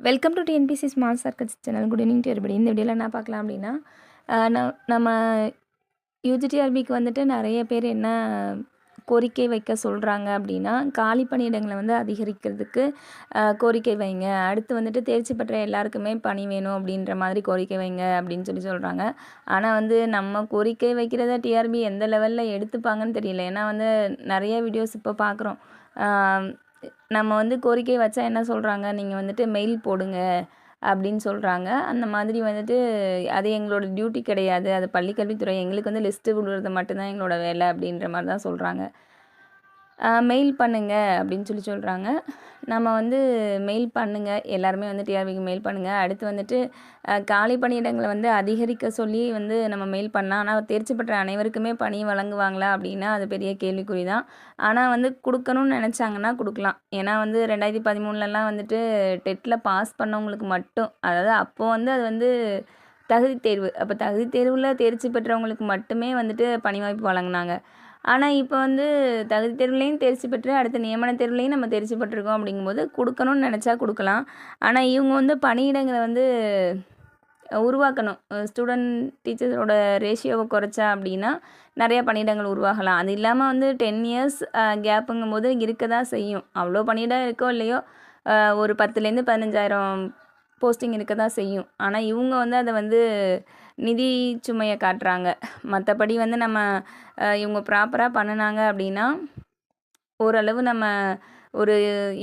Welcome to TNPSC small circuits channel good evening to everybody. இந்த வீடியோவில் என்ன பார்க்கலாம் அப்படின்னா நம்ம யூஜிடிஆர்பிக்கு வந்துட்டு நிறைய பேர் என்ன கோரிக்கை வைக்க சொல்கிறாங்க அப்படின்னா காலி பணியிடங்களை வந்து அதிகரிக்கிறதுக்கு கோரிக்கை வைங்க. அடுத்து வந்துட்டு தேர்ச்சி பெற்ற எல்லாருக்குமே பணி வேணும் அப்படின்ற மாதிரி கோரிக்கை வைங்க அப்படின்னு சொல்லி சொல்கிறாங்க ஆனால் வந்து நம்ம கோரிக்கை வைக்கிறத டிஆர்பி எந்த லெவலில் எடுத்துப்பாங்கன்னு தெரியல. ஏன்னா வந்து நிறைய வீடியோஸ் இப்போ பார்க்குறோம் நம்ம வந்து கோரிக்கை வச்சா என்ன சொல்கிறாங்க நீங்கள் வந்துட்டு மெயில் போடுங்க அப்படின்னு சொல்கிறாங்க அந்த மாதிரி வந்துட்டு அது எங்களோட டியூட்டி கிடையாது. அது பள்ளிக்கல்வித்துறை. எங்களுக்கு வந்து லிஸ்ட்டு விடுறது மட்டும்தான் எங்களோட வேலை அப்படின்ற மாதிரி தான் சொல்கிறாங்க மெயில் பண்ணுங்க அப்படின்னு சொல்லி சொல்கிறாங்க நம்ம வந்து மெயில் பண்ணுங்கள் எல்லாருமே வந்து டிஆர்பிக்கு மெயில் பண்ணுங்கள் அடுத்து வந்துட்டு காலி பணியிடங்களை வந்து அதிகரிக்க சொல்லி வந்து நம்ம மெயில் பண்ணலாம். ஆனால் தேர்ச்சி பெற்ற அனைவருக்குமே பணி வழங்குவாங்களா அப்படின்னா அது பெரிய கேள்விக்குறி தான் ஆனால் வந்து கொடுக்கணும்னு நினச்சாங்கன்னா கொடுக்கலாம். ஏன்னா வந்து ரெண்டாயிரத்தி பதிமூணுலலாம் வந்துட்டு டெட்டில் பாஸ் பண்ணவங்களுக்கு மட்டும் அதாவது அப்போது வந்து அது வந்து தகுதி தேர்வு. அப்போ தகுதி தேர்வில் தேர்ச்சி பெற்றவங்களுக்கு மட்டுமே வந்துட்டு பணி வாய்ப்பு வழங்கினாங்க. ஆனால் இப்போ வந்து தகுதி தேர்வுலேயும் தேர்ச்சி பெற்று அடுத்த நியமன தேர்வுலேயும் நம்ம தேர்ச்சி பெற்றிருக்கோம் அப்படிங்கும்போது கொடுக்கணும்னு நினச்சா கொடுக்கலாம். ஆனால் இவங்க வந்து பணியிடங்களை வந்து உருவாக்கணும். ஸ்டூடெண்ட் டீச்சர்ஸோட ரேஷியோவை குறைச்சா அப்படின்னா நிறையா பணியிடங்கள் உருவாகலாம். அது இல்லாமல் வந்து டென் இயர்ஸ் கேப்புங்கும் போது இருக்க தான் செய்யும். அவ்வளோ பணியிடம் இருக்கோ இல்லையோ ஒரு பத்துலேருந்து பதினஞ்சாயிரம் போஸ்டிங் இருக்க தான் செய்யும். ஆனால் இவங்க வந்து அதை வந்து நிதி சுமையை காட்டுறாங்க மற்றபடி வந்து நம்ம இவங்க ப்ராப்பராக பண்ணினாங்க அப்படின்னா ஓரளவு நம்ம ஒரு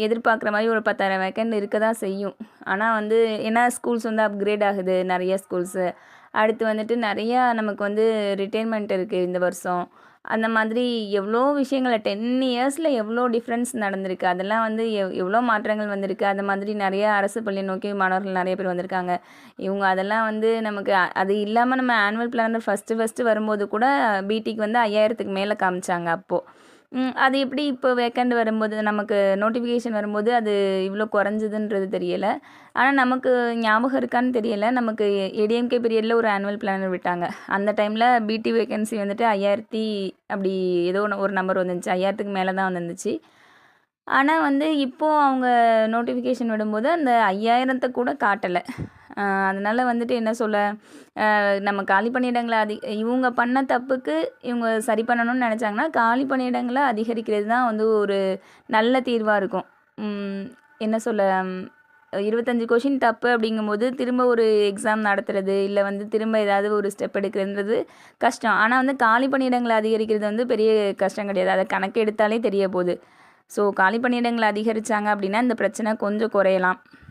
எதிர்பார்க்குற மாதிரி ஒரு பத்தாயிரம் வேக்கண்ட் இருக்க தான் செய்யும். ஆனால் வந்து ஏன்னா ஸ்கூல்ஸ் வந்து அப்கிரேட் ஆகுது நிறைய ஸ்கூல்ஸு அடுத்து வந்துட்டு நிறையா நமக்கு வந்து ரிட்டைர்மெண்ட் இருக்குது இந்த வருஷம். அந்த மாதிரி எவ்வளோ விஷயங்களை டென் இயர்ஸில் எவ்வளோ டிஃப்ரென்ஸ் நடந்திருக்கு? அதெல்லாம் வந்து எவ் எவ்வளோ மாற்றங்கள் வந்திருக்கு? அந்த மாதிரி நிறைய அரசு பள்ளி நோக்கி மாணவர்கள் நிறைய பேர் வந்திருக்காங்க. இவங்க அதெல்லாம் வந்து நமக்கு அது இல்லாமல் நம்ம ஆனுவல் பிளானர் ஃபஸ்ட்டு ஃபஸ்ட்டு வரும்போது கூட பிடிக்கு வந்து ஐயாயிரத்துக்கு மேலே காமிச்சாங்க அப்போது அது எப்படி இப்போ வேக்கண்ட் வரும்போது நமக்கு நோட்டிஃபிகேஷன் வரும்போது அது இவ்வளோ குறைஞ்சதுன்றது தெரியலை. ஆனால் நமக்கு ஞாபகம் இருக்கான்னு தெரியலை. நமக்கு ஏடிஎம்கே பீரியடில் ஒரு ஆனுவல் பிளானர் விட்டாங்க. அந்த டைமில் பிடி வேகன்சி வந்துட்டு ஐயாயிரத்தி அப்படி ஏதோ ஒன்று ஒரு நம்பர் வந்துருந்துச்சு. ஐயாயிரத்துக்கு மேலே தான் வந்துருந்துச்சு. ஆனால் வந்து இப்போது அவங்க நோட்டிஃபிகேஷன் விடும்போது அந்த ஐயாயிரத்தை கூட காட்டலை. அதனால் வந்துட்டு என்ன சொல்ல நம்ம காலி பணியிடங்களை அதி இவங்க பண்ண தப்புக்கு இவங்க சரி பண்ணணும்னு நினச்சாங்கன்னா காலி பணியிடங்களை அதிகரிக்கிறது தான் வந்து ஒரு நல்ல தீர்வாக இருக்கும். என்ன சொல்ல இருபத்தஞ்சி கொஷின் தப்பு அப்படிங்கும்போது திரும்ப ஒரு எக்ஸாம் நடத்துறது இல்லை வந்து திரும்ப ஏதாவது ஒரு ஸ்டெப் எடுக்கிறதுன்றது கஷ்டம். ஆனால் வந்து காலி பணியிடங்களை அதிகரிக்கிறது வந்து பெரிய கஷ்டம் கிடையாது. அதை கணக்கு எடுத்தாலே தெரிய போகுது. ஸோ காலி பணியிடங்களை அதிகரித்தாங்க அப்படின்னா இந்த பிரச்சனை கொஞ்சம் குறையலாம்.